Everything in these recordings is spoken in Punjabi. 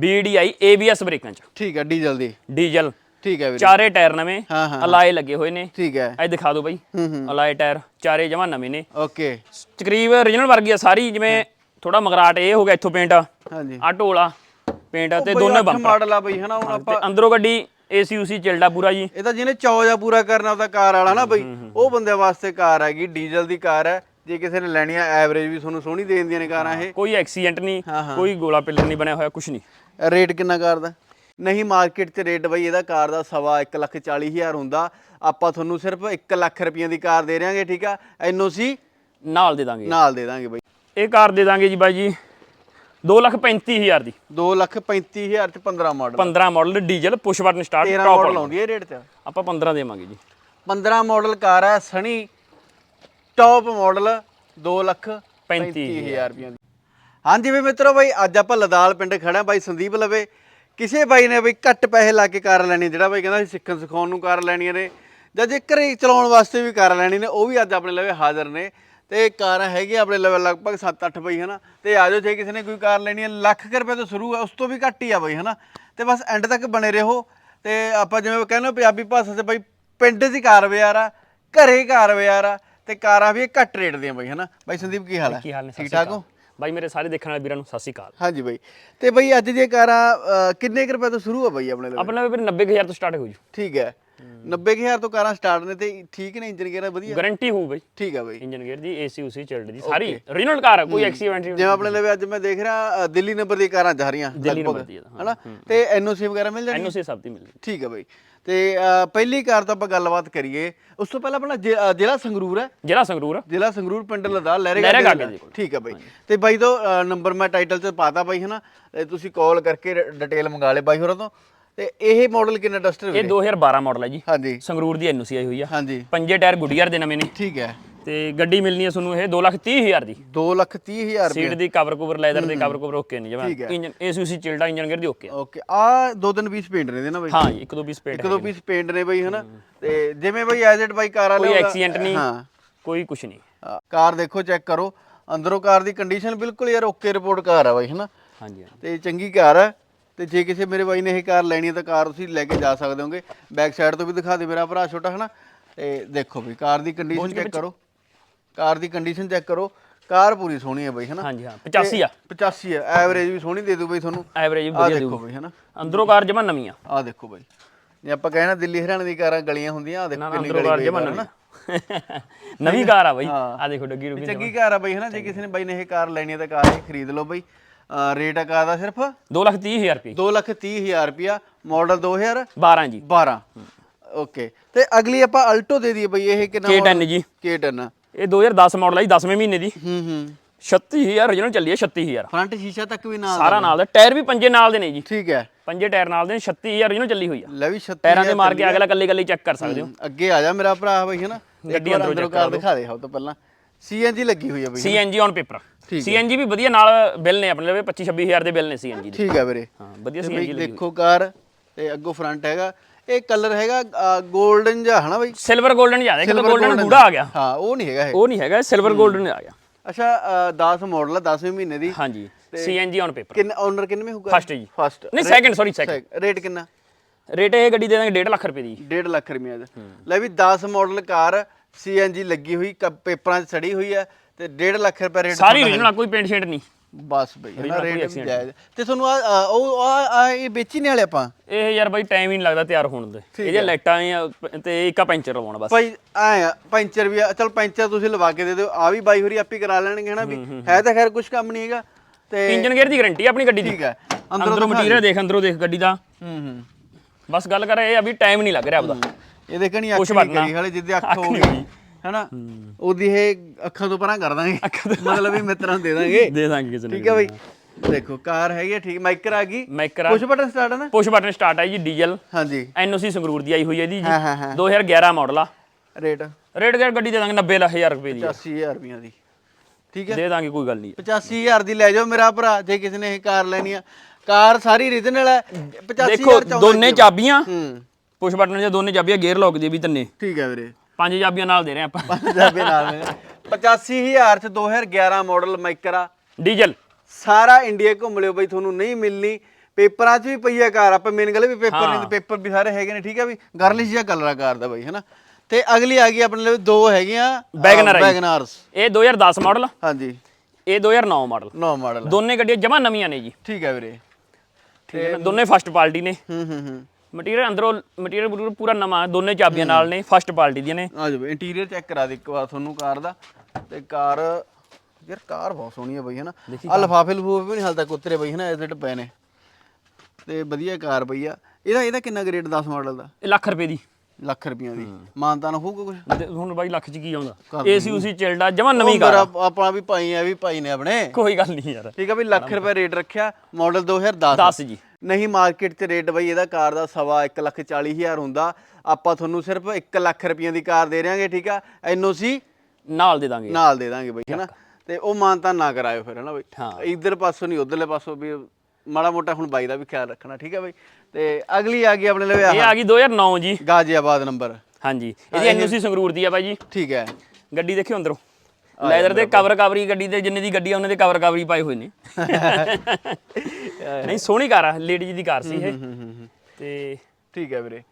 BDI ABS ਬ੍ਰੇਕਾਂ ਚ। ਠੀਕ ਹੈ ਡੀਜ਼ਲ ਦੀ। ਡੀਜ਼ਲ। ਠੀਕ ਹੈ ਵੀਰੇ। ਚਾਰੇ ਟਾਇਰ ਨਵੇਂ ਹਾਂ, ਹਾਂ। ਅਲਾਏ ਲੱਗੇ ਹੋਏ ਨੇ। ਠੀਕ ਹੈ। ਇਹ ਦਿਖਾ ਦਿਓ ਬਾਈ। ਹੂੰ ਹੂੰ। ਅਲਾਏ ਟਾਇਰ ਚਾਰੇ ਜਮਾ ਨਵੇਂ ਨੇ। ਓਕੇ। ਤਕਰੀਬ origignal ਵਰਗੀ ਆ ਸਾਰੀ ਜਿਵੇਂ ਥੋੜਾ ਮਗਰਾਟ ਇਹ ਹੋ ਗਿਆ ਇੱਥੋਂ ਪੇਂਟ ਆ ਹਾਂਜੀ ਢੋਲਾ ਪੇਂਟ ਤੇ ਦੋਨੇ ਬੰਪਰ ਮਾਡਲ ਆ ਬਈ ਹਨਾ ਹੁਣ ਆਪਾਂ ਅੰਦਰੋਂ ਗੱਡੀ ਏਸੀ ਉਸੀ ਚੱਲਦਾ ਪੂਰਾ ਜੀ। ਇਹ ਤਾਂ ਜਿਹਨੇ ਚੌਜਾ ਪੂਰਾ ਕਰਨਾ ਉਹਦਾ ਕਾਰ ਵਾਲਾ ਨਾ ਬਈ। ਉਹ ਬੰਦੇ ਵਾਸਤੇ ਕਾਰ ਹੈਗੀ ਡੀਜ਼ਲ ਦੀ ਕਾਰ ਹੈ। ਜੇ ਕਿਸੇ ਨੇ ਲੈਣੀ ਆ ਐਵਰੇਜ ਵੀ ਤੁਹਾਨੂੰ ਸੋਹਣੀ ਦੇ ਦਿੰਦੀਆਂ ਨੇ ਕਾਰਾਂ ਇਹ। ਕੋਈ ਐਕਸੀਡੈਂਟ ਨਹੀਂ ਹਾਂ, ਹਾਂ। ਕੋਈ ਗੋਲਾ ਪਿੱਲਰ ਨਹੀਂ ਬਣਿਆ ਹੋਇਆ ਕੁਝ ਨਹੀਂ। ਰੇਟ ਕਿੰਨਾ ਕਾਰ ਦਾ? ਨਹੀਂ ਮਾਰਕੀਟ 'ਚ ਰੇਟ ਬਈ ਇਹਦਾ ਕਾਰ ਦਾ ਸਵਾ ਇੱਕ ਲੱਖ ਚਾਲੀ ਹਜ਼ਾਰ ਹੁੰਦਾ। ਆਪਾਂ ਤੁਹਾਨੂੰ ਸਿਰਫ 1 ਲੱਖ ਰੁਪਈਆਂ ਦੀ ਕਾਰ ਦੇ ਰਹੇ ਠੀਕ ਆ? ਐਨਓਸੀ ਨਾਲ ਦੇ ਦਾਂਗੇ। ਨਾਲ ਦੇ ਦਾਂਗੇ ਬਈ। ਇਹ ਕਾਰ ਦੇ ਦਾਂਗੇ ਜੀ ਬਾਈ ਜੀ 235000 ਦੀ। 2 ਲੱਖ 35 ਹਜ਼ਾਰ ਚ 15 model 15 model diesel push button start 13 top model ਆਉਂਦੀ ਹੈ ਰੇਟ 'ਚ। ਆਪਾਂ 15 ਦੇਵਾਂਗੇ ਜੀ। 15 ਮਾਡਲ ਕਾਰ ਹੈ ਸਣੀ ਟੌਪ ਮਾਡਲ 2 ਲੱਖ 35 ਹਜ਼ਾਰ ਰੁਪਈਆਂ ਦੀ। ਹਾਂਜੀ ਵੀ ਮਿੱਤਰੋ ਬਾਈ ਅੱਜ ਆਪਾਂ ਲਦਾਲ ਪਿੰਡ ਖੜਾ ਬਾਈ ਸੰਦੀਪ ਲਵੇ ਕਿਸੇ ਬਾਈ ਨੇ ਬਈ ਘੱਟ ਪੈਸੇ ਲਾ ਕੇ ਕਾਰ ਲੈਣੀ ਜਿਹੜਾ ਬਾਈ ਕਹਿੰਦਾ ਸੀ ਸਿੱਖਣ ਸਿਖਾਉਣ ਨੂੰ ਕਾਰ ਲੈਣੀਆਂ ਨੇ ਜਾਂ ਜੇ ਘਰੇ ਚਲਾਉਣ ਵਾਸਤੇ ਵੀ ਕਾਰ ਲੈਣੀ ਨੇ ਉਹ ਵੀ ਅੱਜ ਆਪਣੇ ਲਵੇ ਹਾਜ਼ਰ ਨੇ। ਤੇ ਕਾਰਾਂ ਹੈਗੀਆਂ ਆਪਣੇ ਲਵੇ ਲਗਭਗ 7-8 ਬਈ ਹਨਾ। ਤੇ ਆਜੋ ਜੇ ਕਿਸੇ ਨੇ ਕੋਈ ਕਾਰ ਲੈਣੀ ਹੈ ਲੱਖ ਰੁਪਏ ਤੋਂ ਸ਼ੁਰੂ ਹੈ ਉਸ ਤੋਂ ਵੀ ਘੱਟ ਹੀ ਆ ਬਈ ਹਨਾ। ਤੇ ਬਸ ਐਂਡ ਤੱਕ ਬਣੇ ਰਹੋ। ਤੇ ਆਪਾਂ ਜਿਵੇਂ ਕਹਿੰਦੇ ਪੰਜਾਬੀ ਭਾਸ਼ਾ 'ਚ ਬਈ ਪਿੰਡ 'ਚ ਹੀ ਕਾਰ ਵਿਆਰ ਆ ਘਰੇ ਕਾਰ ਵਿਆਰ ਆ। ਤੇ ਕਾਰਾਂ ਵੀ ਇਹ ਘੱਟ ਰੇਟ ਦੀਆਂ ਬਈ ਹਨਾ? ਬਾਈ ਸੰਦੀਪ ਕੀ ਹਾਲ ਹੈ? ਕੀ ਹਾਲ ਨੇ? ਸਤਿ ਠੀਕ ਸ਼੍ਰੀ ਠਾਕ ਹੋ? ਅਕਾਲ। ਬਾਈ ਮੇਰੇ ਸਾਰੇ ਦੇਖਣ ਵਾਲੇ ਵੀਰਾਂ ਨੂੰ ਸਤਿ ਸ਼੍ਰੀ ਅਕਾਲ। ਹਾਂਜੀ ਬਾਈ। ਤੇ ਬਾਈ ਅੱਜ ਦੀਆਂ ਕਾਰਾਂ ਅਹ, ਕਿੰਨੇ ਕੁ ਰੁਪਏ ਤੋਂ ਸ਼ੁਰੂ ਆ ਬਾਈ ਆਪਣੇ ਲਈ? ਆਪਣਾ ਵੀ 90000 ਤੋਂ ਸਟਾਰਟ ਹੋ ਜੂ। ਠੀਕ ਹੈ। 90000 ਤੋਂ ਕਾਰਾਂ ਸਟਾਰਟ ਨੇ ਤੇ ਠੀਕ ਨੇ ਇੰਜਨ ਗੇਅਰ ਵਧੀਆ। ਗਾਰੰਟੀ ਹੋਊ ਬਾਈ। ਠੀਕ ਹੈ ਬਾਈ। ਇੰਜਨ ਗੇਅਰ ਦੀ ਏਸੀ ਉਸੀ ਚੱਲਦੀ। ਦੀ ਸਾਰੀ ਓਰੀਜਨਲ ਕਾਰ ਆ ਕੋਈ ਐਕਸੀਡੈਂਟ ਨਹੀਂ ਜਿਵੇਂ ਆਪਣੇ ਲਈ ਅੱਜ ਮੈਂ ਦੇਖ ਰਿਹਾ ਦਿੱਲੀ ਨੰਬਰ ਦੀ ਕਾਰਾਂ ਜਾ ਰਹੀਆਂ ਲਗਭਗ, ਆ। ਹਨਾ? ਤੇ ਐਨਓਸੀ ਵਗੈਰਾ ਮਿਲ ਜਾਣੀ ਐਨਓਸੀ ਸਭ ਦੀ ਮਿਲਦੀ ਠੀਕ ਹੈ ਬਾਈ। ਤੇ ਪਹਿਲੀ ਕਾਰ ਤਾਂ ਆਪਾਂ ਗੱਲਬਾਤ ਕਰੀਏ ਉਸ ਤੋਂ ਪਹਿਲਾਂ ਆਪਣਾ ਜ਼ਿਲ੍ਹਾ ਸੰਗਰੂਰ ਹੈ? ਜਿਹੜਾ ਸੰਗਰੂਰ ਜ਼ਿਲ੍ਹਾ ਸੰਗਰੂਰ ਪਿੰਡ ਲਦਾਲ ਲਹਿਰੇ ਲਹਿਰੇ ਗਾਗੇ ਗਾਗੇ ਦੇ ਕੋਲ। ਠੀਕ ਹੈ ਬਾਈ। ਤੇ ਬਾਈ ਤੋਂ ਨੰਬਰ ਮੈਂ ਟਾਈਟਲ 'ਚ ਪਾਤਾ ਬਾਈ ਹਨਾ? ਤੁਸੀਂ ਕਾਲ ਕਰਕੇ ਡਿਟੇਲ ਮੰਗਾ ਲੈ ਬਾਈ ਹੋਰਾਂ ਤੋਂ। ਤੇ ਇਹ ਮਾਡਲ ਕਿੰਨਾ ਡਸਟਰ ਇਹ 2012 ਮਾਡਲ ਹੈ ਜੀ। ਹਾਂਜੀ। ਸੰਗਰੂਰ ਦੀ ਐਨਓਸੀ ਆਈ ਹੋਈ ਆ। ਹਾਂਜੀ। ਪੰਜੇ ਟਾਇਰ ਗੁੱਡੀਅਰ ਦੇ ਨਵੇਂ ਨੇ। ਠੀਕ ਹੈ। ਤੇ ਗੱਡੀ ਮਿਲਣੀ ਹੈ ਤੁਹਾਨੂੰ ਇਹ 230000 ਦੀ। 2 ਲੱਖ 30 ਹਜ਼ਾਰ ਸੀਟ ਦੀ ਕਵਰ ਕਵਰ ਲੈਦਰ ਦੇ ਕਵਰ ਕਵਰ ਓਕੇ ਨੇ ਠੀਕ ਹੈ। ਜਮਾ ਇੰਜਨ ਏਸੀ ਉਸੀ ਚਿਲਡਾ ਇੰਜਨ ਗੇਅਰ ਦੀ ਓਕੇ ਓਕੇ ਆ ਦੋ ਤਿੰਨ ਪੀਸ ਪੇਂਟ ਨੇ ਨਾ ਬਾਈ। ਹਾਂ ਇੱਕ ਦੋ ਪੀਸ ਪੇਟ ਇੱਕ ਦੋ ਪੀਸ ਪੇਂਟ ਨੇ ਬਾਈ ਹਨਾ? ਤੇ ਜਿਵੇਂ ਬਾਈ ਐਜਟ ਬਾਈ ਕਾਰ ਵਾਲੇ ਕੋਈ ਐਕਸੀਡੈਂਟ ਨਹੀਂ ਹਾਂ। ਕੋਈ ਕੁਛ ਨਹੀਂ। ਆ, ਕਾਰ ਦੇਖੋ ਚੈੱਕ ਕਰੋ। ਅੰਦਰੋਂ ਕਾਰ ਦੀ ਕੰਡੀਸ਼ਨ ਬਿਲਕੁਲ ਯਾਰ ਓਕੇ ਰਿਪੋਰਟ ਕਾਰ ਆ ਬਾਈ ਹਨਾ? ਹਾਂਜੀ। ਤੇ ਚੰਗੀ ਕਾਰ ਹੈ। ਤੇ ਜੇ ਕਿਸੇ ਮੇਰੇ ਬਾਈ ਨੇ ਇਹ ਕਾਰ ਲੈਣੀ ਹੈ ਤਾਂ ਕਾਰ ਤੁਸੀਂ ਲੈ ਕੇ ਜਾ ਸਕਦੇ ਹੋਗੇ। ਬੈਕ ਸਾਈਡ ਤੋਂ ਵੀ ਦਿਖਾ ਦੇ ਮੇਰਾ ਭਰਾ ਛੋਟਾ ਹਨਾ? ਤੇ ਦੇਖੋ ਵੀ ਕਾਰ ਦੀ ਕੰਡੀਸ਼ਨ ਚੈੱਕ ਕਰੋ। ਕਾਰ ਦੀ ਕੰਡੀਸ਼ਨ ਚੈੱਕ ਕਰੋ। ਕਾਰ ਪੂਰੀ ਸੋਹਣੀ ਹੈ ਬਾਈ ਹਨਾ? ਹਾਂਜੀ ਹਾਂ। 85 ਆ। 85 ਹੈ। ਐਵਰੇਜ ਵੀ ਸੋਹਣੀ ਦੇ ਦੂ ਬਾਈ ਤੁਹਾਨੂੰ। ਐਵਰੇਜ ਆ ਵਧੀਆ ਦੇਖੋ ਬਾਈ ਹਨਾ? ਅੰਦਰੋਂ ਕਾਰ ਜਮਾ ਨਵੀਂ ਆ। ਆ ਦੇਖੋ ਬਾਈ। ਜੇ ਆਪਾਂ ਕਹਿਣਾ ਦਿੱਲੀ ਹਰਿਆਣਾ ਦੀ ਕਾਰਾਂ ਗਲੀਆਂ ਹੁੰਦੀਆਂ ਆ ਦੇਖੋ ਕਿੰਨੀ ਗਲੀ ਜਮਾ ਹੈ ਨਵੀਂ। ਨਵੀਂ ਕਾਰ ਆ ਬਾਈ। ਆ ਦੇਖੋ ਡੱਗੀ ਰੁਕੀ ਚੰਗੀ ਕਾਰ ਆ ਬਾਈ ਹਨਾ? ਜੇ ਕਿਸੇ ਨੇ ਬਾਈ ਨੇ ਇਹ ਕਾਰ ਲੈਣੀ ਹੈ ਤਾਂ ਕਾਰ ਇਹ ਖਰੀਦ ਲਓ ਬਾਈ। ਰੇਟ ਆ ਕਾਰ ਦਾ ਸਿਰਫ 230000 ਰੁਪਏ। 2 ਲੱਖ 30 ਹਜ਼ਾਰ ਰੁਪਿਆ ਮਾਡਲ 2012 12 ਜੀ। ਓਕੇ ਤੇ ਅਗਲੀ ਆਪਾਂ ਅਲਟੋ ਦੇ ਦਈਏ ਬਈ ਇਹ ਕਿੰਨਾ K10 ਜੀ। K10 ਇਹ 2010 ਮਾਡਲ ਹੈ ਜੀ 10ਵੇਂ ਮਹੀਨੇ ਦੀ। ਹੂੰ ਹੂੰ। 36000 original ਚੱਲੀ ਹੈ 36000 ਫਰੰਟ ਸ਼ੀਸ਼ਾ ਤੱਕ ਵੀ ਨਾਲ ਸਾਰਾ ਨਾਲ ਦਾ। ਟਾਇਰ ਵੀ ਪੰਜੇ ਨਾਲ ਦੇ ਨੇ ਜੀ। ਠੀਕ ਹੈ। ਪੰਜੇ ਟਾਇਰ ਨਾਲ ਦੇ ਨੇ 36000 original ਚੱਲੀ ਹੋਈ ਆ। ਲੈ ਵੀ 36 ਟਾਇਰਾਂ ਦੇ ਮਾਰ ਕੇ ਅਗਲਾ ਕੱਲੇ ਕੱਲੇ ਚੈੱਕ ਕਰ ਸਕਦੇ ਹੋ। ਅੱਗੇ ਆ ਜਾ ਮੇਰਾ ਭਰਾ ਬਈ ਹਨਾ। ਗੱਡੀ ਗੱਡੀ ਅੰਦਰੋਂ ਕਾਰ ਦਿਖਾ ਦੇ ਸਭ ਤੋਂ ਪਹਿਲਾਂ। ਸੀਐਨਜੀ ਲੱਗੀ ਹੋਈ ਹੈ ਬਈ CNG ਔਨ ਪੇਪਰ ਸੀਐਨਜੀ ਵੀ ਵਧੀਆ ਨਾਲ ਬਿੱਲ ਨੇ ਆਪਣੇ ਲਵੇ 25 26000 ਦੇ ਬਿੱਲ ਨੇ ਸੀਐਨਜੀ ਦੇ। ਠੀਕ ਹੈ ਵੀਰੇ। ਹਾਂ ਵਧੀਆ ਸੀਐਨਜੀ ਲੱਗੀ ਦੇਖੋ ਕਾਰ ਤੇ ਅੱਗੋਂ ਫਰੰਟ ਹੈਗਾ। ਇਹ ਕਲਰ ਹੈਗਾ 골ਡਨ ਜਿਹਾ ਹਨਾ ਬਈ? ਸਿਲਵਰ 골ਡਨ ਜ਼ਿਆਦਾ ਇੱਕ Silver 골ਡਨ ਆ ਗਿਆ। ਹਾਂ ਉਹ ਨਹੀਂ ਹੈਗਾ ਇਹ। ਉਹ ਨਹੀਂ ਹੈਗਾ ਸਿਲਵਰ 골ਡਨ ਆ ਗਿਆ। ਅੱਛਾ 10 ਮਾਡਲ ਆ 10ਵੇਂ ਮਹੀਨੇ ਦੀ। ਹਾਂਜੀ ਸੀਐਨਜੀ ਔਨ ਪੇਪਰ ਕਿੰਨੇ ਓਨਰ ਕਿੰਨੇ ਹੋਊਗਾ? First ਜੀ। ਫਸਟ ਨਹੀਂ ਸੈਕਿੰਡ ਸੌਰੀ ਸੈਕਿੰਡ ਰੇਟ ਕਿੰਨਾ? ਰੇਟ ਇਹ ਗੱਡੀ ਦੇ ਦਾਂਗੇ 1.5 ਲੱਖ ਰੁਪਏ ਦੀ। 1.5 ਲੱਖ ਰੁਪਏ ਦਾ। ਲੈ ਵੀ 10 ਮਾਡਲ ਕਾਰ ਸੀਐਨਜੀ ਲੱਗੀ ਹੋਈ ਕ- ਪੇਪਰਾਂ 'ਚ ਸੜੀ ਹੋਈ ਹੈ ਤੇ 1.5 ਲੱਖ ਰੁਪਏ ਰੇਟ ਸਾਰੀ original ਕੋਈ ਪੇਂਟ ਸ਼ੇਡ ਨਹੀਂ ਬਸ ਬਈ ਹਨਾ Original ਕੋਈ ਰੇਟ ਵੀ ਜਾਇਜ਼ ਤੇ ਤੁਹਾਨੂੰ ਆ ਆ- ਉਹ ਆ ਆ ਇਹ ਵੇਚੀ ਨਹੀਂ ਵਾਲੇ ਆਪਾਂ? ਇਹ ਯਾਰ ਬਾਈ ਟਾਈਮ ਹੀ ਨਹੀਂ ਲੱਗਦਾ ਤਿਆਰ ਹੋਣ ਦੇ। ਇਹਦੀਆਂ ਲਾਈਟਾਂ ਤੇ ਇੱਕਾ ਪੈਂਚਰ ਲਵਾਉਣਾ ਬਸ। ਭਾਈ ਆ ਪੈਂਚਰ ਵੀ ਆ ਚਲ ਪੈਂਚਰ ਤੁਸੀਂ ਲਵਾ ਕੇ ਦੇ ਦਿਓ। ਆ ਵੀ ਬਾਈ ਹੋਰੀ ਆਪੀ ਕਰਾ ਲੈਣਗੇ ਹਨਾ ਵੀ ਹੈ ਤਾਂ ਖੈਰ ਕੁਝ ਕੰਮ ਨਹੀਂ ਹੈਗਾ ਤੇ ਇੰਜਨ ਗੇਅਰ ਦੀ ਗਾਰੰਟੀ ਆਪਣੀ ਗੱਡੀ ਦੀ। ਠੀਕ ਹੈ। ਅੰਦਰੋਂ ਮਟੀਰੀਅਲ ਦੇਖ ਅੰਦਰੋਂ ਦੇਖ ਗੱਡੀ ਦਾ। ਹੂੰ ਹੂੰ। ਬਸ ਗੱਲ ਕਰ ਇਹ ਆ ਵੀ ਟਾਈਮ ਨਹੀਂ ਲੱਗ ਰਿਹਾ ਆਪਦਾ। ਇਹ ਦੇਖਣੀ ਅੱਖ ਨਹੀਂ। ਕਰੀ ਹਾਲੇ ਜਿੱਦੇ ਅੱਖ ਹੋ ਗਈ। ਹਨਾ? ਉਹਦੀ ਇਹ ਅੱਖਾਂ ਤੋਂ ਪਰਾਂ ਕਰ ਦਾਂਗੇ। ਮਤਲਬ ਵੀ ਮਿੱਤਰਾਂ ਨੂੰ ਦੇ ਦਾਂਗੇ। ਦੇ ਦਾਂਗੇ ਕਿਸੇ ਨੂੰ ਠੀਕ ਹੈ ਬਾਈ? ਦੇਖੋ ਕਾਰ ਹੈਗੀ ਆ ਠੀਕ ਮਾਈਕਰ ਆ ਗਈ। ਮਾਈਕਰਾ ਪੁਸ਼ ਬਟਨ ਸਟਾਰਟ ਹੈ ਨਾ? ਪੁਸ਼ ਬਟਨ ਸਟਾਰਟ ਹੈ ਜੀ ਡੀਜ਼ਲ। ਹਾਂਜੀ। ਐਨਓਸੀ ਸੰਗਰੂਰ ਦੀ ਆਈ ਹੋਈ ਹੈ ਹਾਂ, ਹਾਂ, ਹਾਂ। ਜੀ 2011 ਮਾਡਲ ਆ। ਰੇਟ? ਰੇਟ ਗੱਡੀ ਦੇ ਦਾਂਗੇ 90000 ਰੁਪਏ ਦੀ 85000 ਰੁਪਈਆਂ ਦੀ। ਠੀਕ ਹੈ ਦੇ ਦਾਂਗੇ ਕੋਈ ਗੱਲ ਨਹੀਂ 85000 ਦੀ ਲੈ ਜਾਓ ਮੇਰਾ ਭਰਾ ਜੇ ਕਿਸੇ ਨੇ ਇਹ ਕਾਰ ਲੈਣੀ ਆ। ਕਾਰ ਸਾਰੀ ਰੀਜਨਲ ਹੈ 85000 ਦੇਖੋ ਦੋਨੇ ਚਾਬੀਆਂ। ਹੂੰ। ਪੁਸ਼ ਬਟਨ ਦੇ ਦੋਨੇ ਚਾਬੀਆਂ ਗੇਅਰ ਲੌਕ ਦੀ ਵੀ ਤਿੰਨੇ। ਠੀਕ ਹੈ ਵੀਰੇ। ਪੰਜ ਚਾਬੀਆਂ ਨਾਲ ਦੇ ਰਹੇ ਆਪਾਂ। ਪੰਜਾਬੀ ਨਾਲ ਨੇ 85000 ਚ 2011 ਮਾਡਲ ਮਾਈਕਰਾ ਡੀਜ਼ਲ। ਸਾਰਾ ਇੰਡੀਆ ਘੁੰਮ ਲਿਓ ਬਈ ਤੁਹਾਨੂੰ ਨਹੀਂ ਮਿਲਣੀ। ਪੇਪਰਾਂ 'ਚ ਵੀ ਪਈ ਆ ਕਾਰ ਆਪਾਂ ਮੇਨ ਗੱਲ ਵੀ ਪੇਪਰ ਨਹੀਂ ਤੇ ਪੇਪਰ ਵੀ ਸਾਰੇ ਹੈਗੇ ਨੇ ਠੀਕ ਆ ਵੀ? ਗਰਲਿਸ਼ ਜਿਹਾ ਕਲਰ ਆ ਕਾਰ ਦਾ ਬਾਈ ਹਨਾ? ਤੇ ਅਗਲੀ ਆ ਗਈ ਆਪਣੇ ਲਈ ਦੋ ਹੈਗੀਆਂ Wagoner ਆ ਜੀ। ਵੈਗਨਾਰਸ ਇਹ 2010 ਮਾਡਲ ਹਾਂਜੀ। ਇਹ 2009 ਮਾਡਲ ਨੌ ਮਾਡਲ ਦੋਨੇ ਗੱਡੀਆਂ ਜਮਾ ਨਵੀਆਂ ਨੇ ਜੀ। ਠੀਕ ਹੈ ਵੀਰੇ। ਠੀਕ ਹੈ ਨਾ ਦੋਨੇ ਫਸਟ ਪਾਰਟੀ ਨੇ। ਹੂੰ ਹੂੰ ਹੂੰ। ਮਟੀਰੀਅਲ ਅੰਦਰੋਂ ਮਟੀਰੀਅਲ ਪੂਰਾ ਨਵਾਂ ਦੋਨੇ ਚਾਬੀਆਂ ਨਾਲ ਨੇ ਫਸਟ ਪਾਰਟੀ ਦੀਆਂ ਨੇ। ਆ ਜਾਓ ਇੰਟੀਰੀਅਰ ਚੈੱਕ ਕਰਾ ਦੇ ਇੱਕ ਵਾਰ ਤੁਹਾਨੂੰ ਕਾਰ ਦਾ। ਤੇ ਕਾਰ ਯਾਰ ਕਾਰ ਬਹੁਤ ਸੋਹਣੀ ਹੈ ਬਈ ਹਨਾ? ਆ ਲਫਾਫੇ ਲਫੂਫੇ ਵੀ ਨਹੀਂ ਹਾਲ ਤੱਕ ਉਤਰੇ ਬਈ ਹਨਾ? ਐਸਿਡ ਪਏ ਨੇ। ਤੇ ਵਧੀਆ ਕਾਰ ਬਈ ਆ। ਇਹਦਾ ਇਹਦਾ ਕਿੰਨਾ ਗ੍ਰੇਡ 10 ਮਾਡਲ ਦਾ? ਇਹ ਲੱਖ ਰੁਪਏ ਦੀ। ਲੱਖ ਰੁਪਈਆ ਦੀ। ਮਾਨਤਾਨ ਹੋਊਗਾ ਕੁਝ ਹੁਣ ਬਾਈ ਲੱਖ ਚ ਕੀ ਆਉਂਦਾ? ਏਸੀ ਉਸੀ ਚਿਲਡਾ ਜਮਾ ਨਵੀਂ ਕਾਰ। ਆਪਣਾ ਵੀ ਭਾਈ ਆ ਵੀ ਭਾਈ ਨੇ ਆਪਣੇ। ਕੋਈ ਗੱਲ ਨਹੀਂ ਯਾਰ। ਠੀਕ ਆ ਵੀ ਲੱਖ ਰੁਪਏ ਰੇਟ ਰੱਖਿਆ। ਮਾਡਲ 2010 10 ਜੀ। ਨਹੀਂ ਮਾਰਕੀਟ 'ਚ ਰੇਟ ਬਈ ਇਹਦਾ ਕਾਰ ਦਾ ਸਵਾ 1 ਲੱਖ 40 ਹਜ਼ਾਰ ਹੁੰਦਾ। ਆਪਾਂ ਤੁਹਾਨੂੰ ਸਿਰਫ 1 ਲੱਖ ਰੁਪਈਆ ਦੀ ਕਾਰ ਦੇ ਰਿਆਂਗੇ ਠੀਕ ਆ? ਐਨਓਸੀ ਨਾਲ ਦੇ ਦਾਂਗੇ। ਨਾਲ ਦੇ ਦਾਂਗੇ ਬਈ ਹੈਨਾ? ਤੇ ਉਹ ਮਾਨਤਾ ਨਾ ਕਰਾਇਓ ਫਿਰ ਹੈਨਾ ਬਈ? ਹਾਂ। ਇਧਰ ਪਾਸੋਂ ਨਹੀਂ ਉਧਰਲੇ ਪਾਸੋਂ ਵੀ ਮਾੜਾ ਮੋਟਾ ਹੁਣ ਬਾਈ ਦਾ ਵੀ ਖਿਆਲ ਰੱਖਣਾ ਠੀਕ ਹੈ ਬਈ? ਤੇ ਅਗਲੀ ਆ ਗਈ ਆਪਣੇ ਲਈ ਇਹ ਆ ਗਈ 2009 ਜੀ। ਗਾਜ਼ੀਆਬਾਦ ਨੰਬਰ। ਹਾਂਜੀ। ਇਹਦੀ ਐਨਯੂਸੀ ਸੰਗਰੂਰ ਦੀ ਆ ਬਾਈ ਜੀ। ਠੀਕ ਹੈ। ਗੱਡੀ ਦੇਖਿਓ ਅੰਦਰੋਂ। ਲੈਦਰ ਦੇ ਕਵਰ ਕਵਰੀ ਗੱਡੀ ਦੇ ਜਿੰਨੇ ਦੀ ਗੱਡੀ ਆ ਉਹਨਾਂ ਦੇ ਕਵਰ ਕਵਰੀ ਪਾਏ ਹੋਏ ਨੇ। ਨਹੀਂ ਸੋਹਣੀ ਕਾਰ ਆ ਲੇਡੀ ਦੀ ਕਾਰ ਸੀ ਇਹ। ਤੇ ਠੀਕ ਹੈ ਵੀਰੇ।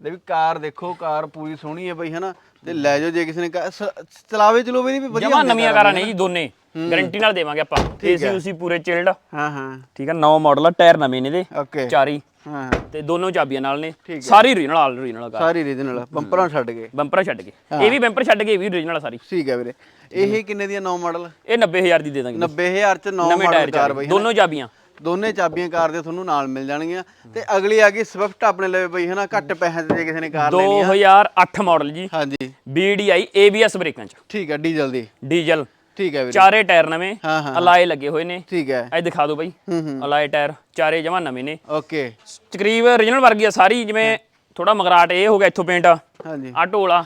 ਦੇ ਵੀ ਕਾਰ ਦੇਖੋ ਕਾਰ ਪੂਰੀ ਸੋਹਣੀ ਹੈ ਬਈ ਹੈਨਾ? ਤੇ ਲੈ ਜਾਓ ਜੇ ਕਿਸੇ ਨੇ ਕਾ- ਸ- ਚਲਾਵੇ ਚਲੋਵੇ ਦੀ ਵੀ ਵਧੀਆ ਜਮਾ ਹੁੰਦੀ ਨਵੀਆਂ ਕਾਰਾਂ ਨੇ ਜੀ ਦੋਨੇ। ਗਾਰੰਟੀ ਨਾਲ ਦੇਵਾਂਗੇ ਆਪਾਂ। ਏਸੀ ਉਸੀ ਪੂਰੇ ਚਿਲਡ ਹਾਂ ਹਾਂ। ਠੀਕ ਆ ਨੌ ਮਾਡਲ ਆ ਟਾਇਰ ਨਵੇਂ ਨੇ ਇਹਦੇ। ਓਕੇ। ਚਾਰੀ। ਹਾਂ ਤੇ ਦੋਨੋਂ ਚਾਬੀਆਂ ਨਾਲ ਨੇ। ਸਾਰੀ ਓਰੀਜਨਲ ਆਲ ਓਰੀਜਨਲ ਕਾਰ। ਸਾਰੀ ਰੀਜਨਲ ਬੰਪਰਾਂ ਛੱਡ ਗਏ ਬੰਪਰ ਛੱਡ ਕੇ। ਇਹ ਵੀ ਬੰਪਰ ਛੱਡ ਕੇ ਇਹ ਵੀ ਓਰੀਜਨਲ ਸਾਰੀ। ਠੀਕ ਹੈ ਵੀਰੇ। ਇਹ ਕਿੰਨੇ ਦੀਆਂ 9 ਮਾਡਲ? ਇਹ 90000 ਦੀ ਦੇ ਦਾਂਗੇ। 90000 ਚ 9 ਨਵੇਂ ਮਾਡਲ ਟਾਇਰ ਕਾਰ ਚਾਬੀ ਬਈ ਦੋਨੋਂ ਚਾਬੀਆਂ। ਦੋਨੇ ਚਾਬੀਆਂ ਕਾਰ ਦੇ ਤੁਹਾਨੂੰ ਨਾਲ ਮਿਲ ਜਾਣਗੀਆਂ। ਤੇ ਅਗਲੀ ਆ ਗਈ ਸਵਿਫਟ ਆਪਣੇ ਲਈ ਬਈ ਹਨਾ? ਘੱਟ ਪੈਸੇ ਤੇ ਜੇ ਕਿਸੇ ਨੇ ਕਾਰ ਲੈਣੀ ਆ। 2008 ਮਾਡਲ ਜੀ। ਹਾਂਜੀ। BDI ABS ਬ੍ਰੇਕਾਂ ਚ। ਠੀਕ ਹੈ ਡੀਜ਼ਲ ਦੀ। ਡੀਜ਼ਲ। ਠੀਕ ਹੈ ਵੀਰੇ। ਚਾਰੇ ਟਾਇਰ ਨਵੇਂ ਹਾਂ, ਹਾਂ। ਅਲਾਏ ਲੱਗੇ ਹੋਏ ਨੇ। ਠੀਕ ਹੈ। ਇਹ ਦਿਖਾ ਦਿਓ ਬਾਈ। ਹੂੰ ਹੂੰ। ਅਲਾਏ ਟਾਇਰ ਚਾਰੇ ਜਮਾ ਨਵੇਂ ਨੇ। ਓਕੇ। ਤਕਰੀਬ origignal ਵਰਗੀ ਆ ਸਾਰੀ ਜਿਵੇਂ ਥੋੜਾ ਮਗਰਾਟ ਇਹ ਹੋ ਗਿਆ ਇੱਥੋਂ ਪੇਂਟ ਆ ਹਾਂਜੀ ਢੋਲਾ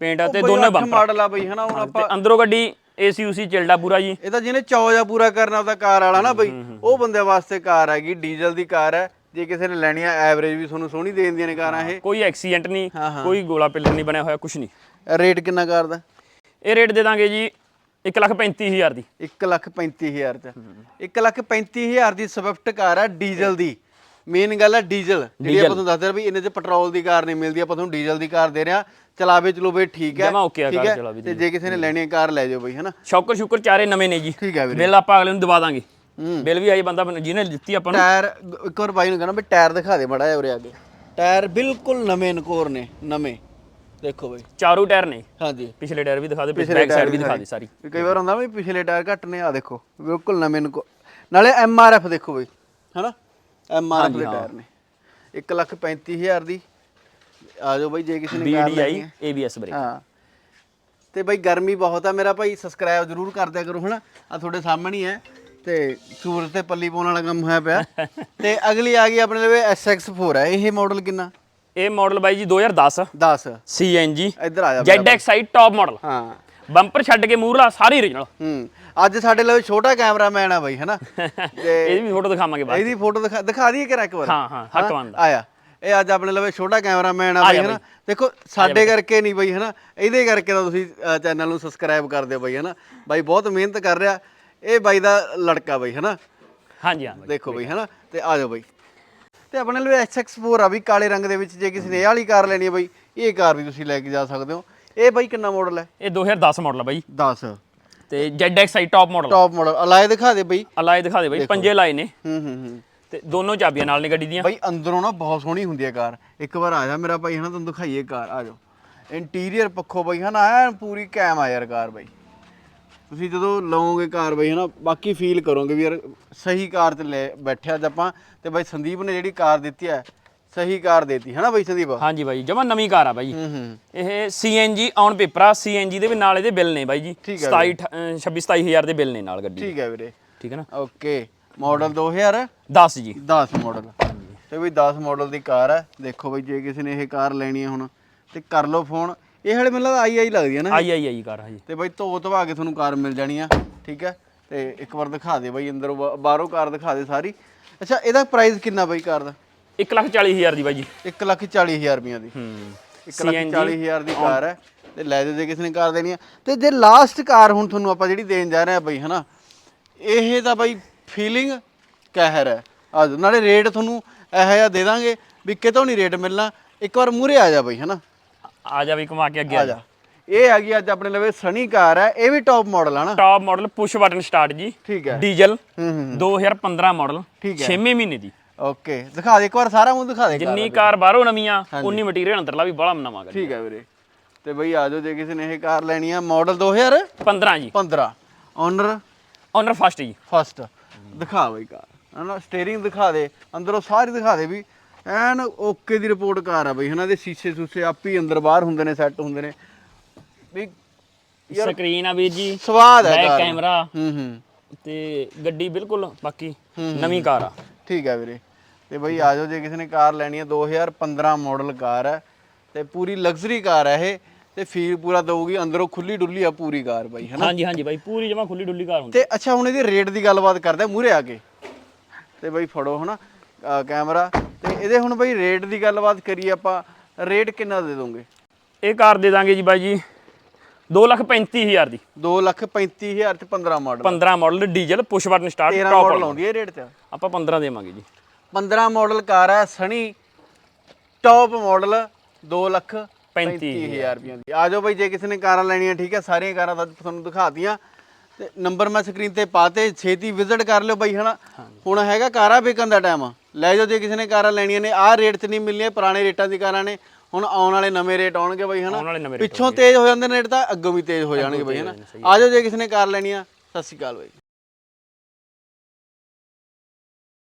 ਪੇਂਟ ਆ ਤੇ ਦੋਨੇ ਬੰਪਰ ਮਾਡਲ ਆ ਬਈ ਹਨਾ ਹੁਣ ਆਪਾਂ ਅੰਦਰੋਂ ਗੱਡੀ ਏਸੀ ਉਸੀ ਚਿਲਡਾ ਪੂਰਾ ਜੀ। ਇਹ ਤਾਂ ਜਿਹਨੇ ਚੌਜਾ ਪੂਰਾ ਕਰਨਾ ਉਹਦਾ ਕਾਰ ਵਾਲਾ ਨਾ ਬਈ। ਉਹ ਬੰਦੇ ਵਾਸਤੇ ਕਾਰ ਹੈਗੀ ਡੀਜ਼ਲ ਦੀ ਕਾਰ ਹੈ। ਜੇ ਕਿਸੇ ਨੇ ਲੈਣੀ ਆ ਐਵਰੇਜ ਵੀ ਤੁਹਾਨੂੰ ਸੋਹਣੀ ਦੇ ਦਿੰਦੀਆਂ ਨੇ ਕਾਰਾਂ ਇਹ। ਕੋਈ ਐਕਸੀਡੈਂਟ ਨਹੀਂ ਕੋਈ ਗੋਲਾ ਪਿੱਲਰ ਨਹੀਂ ਬਣਿਆ ਹੋਇਆ ਕੁਝ ਨਹੀਂ। ਰੇਟ ਕਿੰਨਾ ਕਾਰ ਦਾ? ਇਹ ਰੇਟ ਦੇ ਦਾਂਗੇ ਜੀ 135000 ਦੀ। 1 ਲੱਖ 35000 ਚ। 1 ਲੱਖ 35000 ਦੀ ਸਵਿਫਟ ਕਾਰ ਹੈ ਡੀਜ਼ਲ ਦੀ। ਮੇਨ ਗੱਲ ਹੈ ਡੀਜ਼ਲ। ਜਿਹੜੀ ਆਪਾਂ ਤੁਹਾਨੂੰ ਦੱਸਦੇ ਆ ਵੀ ਇਹਨੇ ਚ ਪੈਟਰੋਲ ਦੀ ਕਾਰ ਨਹੀਂ ਮਿਲਦੀ ਆਪਾਂ ਤੁਹਾਨੂੰ ਡੀਜ਼ਲ ਦੀ ਕਾਰ ਦੇ ਰਹੇ ਆ। ਚਲਾਵੇ ਚਲੋਵੇ ਠੀਕ ਹੈ। ਜਮਾਂ okay ਆ ਠੀਕ ਕਾਰ ਹੈ? ਚਲਾਵੇ ਤੇ ਜੇ ਕਿਸੇ ਨੇ ਲੈਣੀ ਹੈ ਕਾਰ ਲੈ ਜਾਓ ਬਈ ਹਨਾ? ਸ਼ੌਕਰ ਸ਼ੁਕਰ ਚਾਰੇ ਨਵੇਂ ਨੇ ਜੀ। ਠੀਕ ਹੈ ਵੀਰੇ। ਬਿੱਲ ਆਪਾਂ ਅਗਲੇ ਨੂੰ ਦਵਾ ਦਾਂਗੇ। ਬਿੱਲ ਵੀ ਆਈ ਬੰਦਾ ਮੈਨੂੰ- ਜਿਹਨੇ ਦਿੱਤੀ ਆਪਾਂ ਨੂੰ। ਟਾਇਰ ਇੱਕ ਵਾਰ ਬਾਈ ਨੂੰ ਕਹਿੰਦਾ ਵੀ ਟਾਇਰ ਦਿਖਾ ਦੇ ਮੜਾ ਜਿਹਾ ਉਰੇ ਅੱਗੇ ਟਾਇਰ ਬਿਲਕੁਲ ਨਵੇਂ ਨਕੋਰ ਨੇ ਨਵੇਂ। ਦੇਖੋ ਬਈ। ਚਾਰੋਂ ਟਾਇਰ ਨੇ। ਹਾਂਜੀ। ਪਿਛਲੇ ਟਾਇਰ ਵੀ ਦਿਖਾ ਦੇ ਪਿਛਲੇ ਬੈਕ ਸਾਈਡ ਵੀ ਦਿਖਾ ਦੇ ਸਾਰੀ। ਕਈ ਵਾਰ ਹੁੰਦਾ ਵੀ ਪਿਛਲੇ ਟਾਇਰ ਘੱਟ ਨੇ ਆ ਦੇਖੋ ਬਿਲਕੁਲ ਨਵੇਂ ਨਕੋ ਨਾਲੇ ਐਮ ਆਰ ਐਫ ਦੇਖੋ ਬਈ ਹਨਾ? ਐਮ ਆਰ ਐਫ ਦੇ ਟਾਇਰ ਨੇ। 1 ਲੱਖ 35000 ਦੀ। ਆ ਜਾਓ ਬਈ ਜੇ ਕਿਸੇ ਨੇ ਕਾਰ ਲੈਣੀ ਹੈ। ABS ਬ੍ਰੇਕ ਹਾਂ। ਤੇ ਬਈ ਗਰਮੀ ਬਹੁਤ ਆ ਮੇਰਾ ਭਾਈ ਸਬਸਕ੍ਰਾਈਬ ਜ਼ਰੂਰ ਕਰ ਦਿਆ ਕਰੋ ਹਨਾ? ਆ ਤੁਹਾਡੇ ਸਾਹਮਣੇ ਹੀ ਹੈ। ਤੇ ਸੂਰਜ ਤੇ ਪੱਲੀ ਪਾਉਣ ਵਾਲਾ ਕੰਮ ਹੋਇਆ ਪਿਆ। ਤੇ ਅਗਲੀ ਆ ਗਈ ਆਪਣੇ ਲਈ SX4 ਹੈ। ਇਹ ਮਾਡਲ ਕਿੰਨਾ? ਇਹ ਮਾਡਲ ਬਾਈ ਜੀ 2010 10 CNG ਇੱਧਰ ਆ ਜਾ ZXi ਟੌਪ ਮਾਡਲ ਹਾਂ। ਬੰਪਰ ਛੱਡ ਕੇ ਮੂਰਲਾ ਸਾਰੀ origignal ਹੂੰ। ਅੱਜ ਸਾਡੇ ਲਈ ਛੋਟਾ ਕੈਮਰਾਮੈਨ ਆ ਬਈ ਹਨਾ? ਤੇ ਇਹਦੀ ਵੀ ਫੋਟੋ ਦਿਖਾਵਾਂਗੇ ਬਾਅਦ ਇਹਦੀ ਫੋਟੋ ਦਿਖਾ ਦਿਖਾ ਦਈਏ ਕਿ ਇੱਕ ਵਾਰ? ਹਾਂ, ਹਾਂ, ਹੱਕ ਬਣਦਾ। ਆਇਆ। ਇਹ ਅੱਜ ਆਪਣੇ ਲਈ ਛੋਟਾ ਕੈਮਰਾਮੈਨ ਆ ਬਈ ਹਨਾ? ਦੇਖੋ ਸਾਡੇ ਕਰਕੇ ਨਹੀਂ ਬਈ ਹਨਾ? ਇਹਦੇ ਕਰਕੇ ਤਾਂ ਤੁਸੀਂ ਚੈਨਲ ਨੂੰ ਸਬਸਕ੍ਰਾਈਬ ਕਰ ਦਿਓ ਬਈ ਹਨਾ? ਬਾਈ ਬਹੁਤ ਮਿਹਨਤ ਕਰ ਰਿਹਾ। ਇਹ ਬਾਈ ਦਾ ਲੜਕਾ ਬਈ ਹਨਾ? ਹਾਂਜੀ ਹਾਂ। ਦੇਖੋ ਬਈ ਹਨਾ? ਤੇ ਆ ਜਾਓ ਬਈ। ਤੇ ਆਪਣੇ ਲਈ SX4 ਆ ਵੀ ਕਾਲੇ ਰੰਗ ਦੇ ਵਿੱਚ ਜੇ ਕਿਸੇ ਨੇ ਇਹ ਵਾਲੀ ਕਾਰ ਲੈਣੀ ਹੈ ਬਈ ਇਹ ਕਾਰ ਵੀ ਤੁਸੀਂ ਲੈ ਕੇ ਜਾ ਸਕਦੇ ਹੋ। ਇਹ ਬਈ ਕਿੰਨਾ ਮਾਡਲ ਹੈ? ਇਹ 2010 ਮਾਡਲ ਆ ਬਾਈ। 10 ਤੇ ZXi top model top model alloy ਦਿਖਾ ਦੇ ਬਈ। ਅਲਾਏ ਦਿਖਾ ਦੇ ਬਾਈ ਪੰਜੇ ਲਾਏ ਨੇ। ਹੂੰ ਹੂੰ ਹੂੰ। ਤੇ ਦੋਨੋਂ ਚਾਬੀਆਂ ਨਾਲ ਨੇ ਗੱਡੀ ਦੀਆਂ। ਬਈ ਅੰਦਰੋਂ ਨਾ ਬਹੁਤ ਸੋਹਣੀ ਹੁੰਦੀ ਹੈ ਕਾਰ। ਇੱਕ ਵਾਰ ਆ ਜਾ ਮੇਰਾ ਭਾਈ ਹਨਾ ਤੁਹਾਨੂੰ ਦਿਖਾਈਏ ਕਾਰ। ਆ ਜਾਓ। ਇੰਟੀਰੀਅਰ ਪੱਖੋਂ ਬਈ ਹਨਾ ਐਨ ਪੂਰੀ ਕੈਮ ਆ ਯਾਰ ਕਾਰ ਬਈ। ਤੁਸੀਂ ਜਦੋਂ ਲਓਗੇ ਕਾਰ ਬਈ ਹਨਾ ਬਾਕੀ ਫੀਲ ਕਰੋਗੇ ਵੀ ਯਾਰ ਸਹੀ ਕਾਰ ਤੇ ਲੈ ਬੈਠਿਆ ਅੱਜ ਆਪਾਂ ਤੇ ਬਾਈ ਸੰਦੀਪ ਨੇ ਜਿਹੜੀ ਕਾਰ ਦਿੱਤੀ ਹੈ ਸਹੀ ਕਾਰ ਦੇਤੀ ਹਨਾ ਬਈ ਸੰਦੀਪ? ਹਾਂਜੀ ਬਾਈ ਜਮਾ ਨਵੀਂ ਕਾਰ ਆ ਬਾਈ। ਹੂੰ ਹੂੰ। ਇਹ CNG ਔਨ ਪੇਪਰ ਆ CNG ਦੇ ਵੀ ਨਾਲ ਇਹਦੇ ਬਿੱਲ ਨੇ ਬਾਈ ਜੀ। ਠੀਕ ਹੈ 27 26 27000 ਦੇ ਬਿੱਲ ਨੇ ਨਾਲ ਗੱਡੀ। ਠੀਕ ਹੈ ਵੀਰੇ। ਠੀਕ ਹੈ ਨਾ? ਓਕੇ ਮਾਡਲ 2010 10 ਜੀ। ਮਾਡਲ ਤੇ ਬਈ 10 ਮਾਡਲ ਦੀ ਕਾਰ ਹੈ। ਦੇਖੋ ਬਈ ਜੇ ਕਿਸੇ ਨੇ ਇਹ ਕਾਰ ਲੈਣੀ ਹੈ ਹੁਣ ਤੇ ਕਰ ਲਓ ਫੋਨ ਇਹ ਹਲੇ ਮੈਨੂੰ ਲੱਗਦਾ ਆਈ ਆਈ ਲੱਗਦੀ ਹੈ ਨਾ ਆਈ ਆਈ ਆਈ ਕਾਰ ਹਾਂਜੀ। ਤੇ ਬਾਈ ਧੋ ਧਵਾ ਕੇ ਤੁਹਾਨੂੰ ਕਾਰ ਮਿਲ ਜਾਣੀ ਆ ਠੀਕ ਹੈ ਤੇ ਇੱਕ ਵਾਰ ਦਿਖਾ ਦੇ ਬਾਈ ਅੰਦਰੋਂ ਬਾ- ਬਾਹਰੋਂ ਕਾਰ ਦਿਖਾ ਦੇ ਸਾਰੀ। ਅੱਛਾ ਇਹਦਾ ਪ੍ਰਾਈਸ ਕਿੰਨਾ ਬਾਈ ਕਾਰ ਦਾ? 140000 ਦੀ ਬਾਈ ਜੀ। 1 ਲੱਖ 40 ਹਜ਼ਾਰ ਰੁਪਈਆ ਦੀ। ਹੂੰ। 1 ਲੱਖ 40 ਹਜ਼ਾਰ ਦੀ ਕਾਰ ਹੈ। ਤੇ ਲੈ ਜਾਓ ਜੇ ਕਿਸੇ ਨੇ ਕਾਰ ਦੇਣੀ ਆ। ਤੇ ਜੇ ਲਾਸਟ ਕਾਰ ਹੁਣ ਤੁਹਾਨੂੰ ਆਪਾਂ ਜਿਹੜੀ ਦੇਣ ਜਾ ਰਹੇ ਆ ਬਾਈ ਹਨਾ? ਇਹ ਤਾਂ ਬਾਈ ਫੀਲਿੰਗ ਕਹਿਰ ਹੈ। ਆ ਨਾਲੇ ਰੇਟ ਤੁਹਾਨੂੰ ਇਹੋ ਜਿਹਾ ਦੇ ਦਾਂਗੇ ਵੀ ਕਿਤੋਂ ਨਹੀਂ ਰੇਟ ਮਿਲਣਾ। ਇੱਕ ਵਾਰ ਮੂਰੇ ਆ ਜਾ ਬਈ ਹਨਾ? ਆ ਜਾ ਵੀ ਕਮਾ ਕੇ ਅੱਗੇ ਆ ਆ ਜਾ। ਇਹ ਹੈਗੀ ਅੱਜ ਆਪਣੇ ਲਵੇ ਸਣੀ ਕਾਰ ਹੈ ਇਹ ਵੀ ਟੌਪ ਮਾਡਲ ਹੈ ਨਾ? Top model push button start ਜੀ। ਠੀਕ ਹੈ। ਡੀਜ਼ਲ ਹੂੰ ਹੂੰ 2015 ਮਾਡਲ ਠੀਕ ਹੈ। 6ਵੇਂ ਮਹੀਨੇ ਦੀ। ਓਕੇ ਦਿਖਾ ਦੇ ਇੱਕ ਵਾਰ ਸਾਰਾ ਮੂੰਹ ਦਿਖਾ ਦੇ ਕਾਰ ਜਿੰਨੀ ਕਾਰ ਬਾਹਰੋਂ ਨਵੀਆਂ ਉਨੀ ਮਟੀਰੀਅਲ ਅੰਦਰਲਾ ਵੀ ਬੜਾ ਨਵਾਂ ਕਰ ਠੀਕ ਹੈ ਵੀਰੇ। ਤੇ ਬਈ ਆ ਜਾਓ ਜੇ ਕਿਸੇ ਨੇ ਇਹ ਕਾਰ ਲੈਣੀ ਆ ਮਾਡਲ 2015 15 ਜੀ। ਓਨਰ ਓਨਰ ਫਸਟ ਜੀ। ਫਸਟ ਦਿਖਾ ਬਈ ਕਾਰ। ਹਨਾ ਸਟੀਅਰਿੰਗ ਦਿਖਾ ਦੇ ਅੰਦਰੋਂ ਸਾਰੀ ਦਿਖਾ ਦੇ ਵੀ ਐਨ ਓਕੇ ਦੀ ਰਿਪੋਰਟ ਕਾਰ ਆ ਬਈ ਹਨਾ ਦੇ ਸ਼ੀਸ਼ੇ ਸੂਸੇ ਆਪ ਹੀ ਅੰਦਰ ਬਾਹਰ ਹੁੰਦੇ ਨੇ ਸੈੱਟ ਹੁੰਦੇ ਨੇ। ਵੀ ਸਕਰੀਨ ਆ ਵੀਰ ਜੀ ਸਵਾਦ ਹੈ ਬੈਕ ਕਾਰ ਕੈਮਰਾ। ਹੂੰ ਹੂੰ। ਤੇ ਗੱਡੀ ਬਿਲਕੁਲ ਬਾਕੀ ਨਵੀਂ ਕਾਰ ਆ। ਠੀਕ ਹੈ ਵੀਰੇ। ਤੇ ਬਈ ਆ ਜਾਓ ਜੇ ਕਿਸੇ ਨੇ ਕਾਰ ਲੈਣੀ ਹੈ 2015 ਮਾਡਲ ਕਾਰ ਹੈ ਤੇ ਪੂਰੀ ਲਗਜ਼ਰੀ ਕਾਰ ਹੈ ਇਹ। ਤੇ ਫੀਲ ਪੂਰਾ ਦਊਗੀ ਅੰਦਰੋਂ ਖੁੱਲੀ ਡੁੱਲੀ ਆ ਪੂਰੀ ਕਾਰ ਬਾਈ ਹਨਾ? ਹਾਂਜੀ ਹਾਂਜੀ ਬਾਈ ਪੂਰੀ ਜਮਾ ਖੁੱਲੀ ਡੁੱਲੀ ਕਾਰ ਹੁੰਦੀ। ਤੇ ਅੱਛਾ ਹੁਣ ਇਹਦੀ ਰੇਟ ਦੀ ਗੱਲਬਾਤ ਕਰਦੇ ਮੂਰੇ ਆ ਕੇ। ਤੇ ਬਈ ਫੜੋ ਹਨਾ ਅਹ ਕੈਮਰਾ। ਇਹਦੇ ਹੁਣ ਬਈ ਰੇਟ ਦੀ ਗੱਲਬਾਤ ਕਰੀਏ ਆਪਾਂ ਰੇਟ ਕਿੰਨਾ ਦੇ ਦੋਗੇ? ਇਹ ਕਾਰ ਦੇ ਦਾਂਗੇ ਜੀ ਬਾਈ ਜੀ 235000 ਦੀ। 2 ਲੱਖ 35000 ਤੇ 15 model 15 model diesel push button start 13 top model ਆਉਂਦੀ ਹੈ ਰੇਟ ਤੇ? ਆਪਾਂ 15 ਦੇਵਾਂਗੇ ਜੀ। 15 ਮਾਡਲ ਕਾਰ ਹੈ ਸਣੀ ਟੌਪ ਮਾਡਲ 2 ਲੱਖ 35 35000 ਰੁਪਏ ਦੀ। ਆ ਜਾਓ ਬਈ ਜੇ ਕਿਸੇ ਨੇ ਕਾਰਾਂ ਲੈਣੀਆਂ ਠੀਕ ਹੈ ਸਾਰੀਆਂ ਕਾਰਾਂ ਤਾਂ ਤੁਹਾਨੂੰ ਦਿਖਾਤੀਆਂ। ਤੇ ਨੰਬਰ ਮੈਂ ਸਕਰੀਨ ਤੇ ਪਾਤੇ ਛੇਤੀ ਵਿਜ਼ਿਟ ਕਰ ਲਿਓ ਬਈ ਹਨਾ? ਹੁਣ ਹੈਗਾ ਕਾਰਾਂ ਵਿਕਣ ਦਾ ਟਾਈਮ ਲੈ ਜਾਓ ਜੇ ਕਿਸੇ ਨੇ ਕਾਰਾਂ ਲੈਣੀਆਂ ਨੇ। ਆਹ ਰੇਟ 'ਚ ਨਹੀਂ ਮਿਲਣੀਆਂ ਪੁਰਾਣੇ ਰੇਟਾਂ ਦੀ ਕਾਰਾਂ ਨੇ। ਹੁਣ ਆਉਣ ਵਾਲੇ ਨਵੇਂ ਰੇਟ ਆਉਣਗੇ ਬਈ ਹਨਾ? ਆਉਣ ਵਾਲੇ ਨਵੇਂ rate ਪਿੱਛੋਂ ਤੇਜ਼ ਹੋ ਜਾਂਦੇ ਨੇ ਰੇਟ ਤਾਂ ਅੱਗੋਂ ਵੀ ਤੇਜ਼ ਹੋ ਜਾਣਗੇ ਬਈ ਹਨਾ? ਆ ਜਾਓ ਜੇ ਕਿਸੇ ਨੇ ਕਾਰ ਲੈਣੀ ਆ। ਸਤਿ ਸ਼੍ਰੀ ਅਕਾਲ ਬਈ।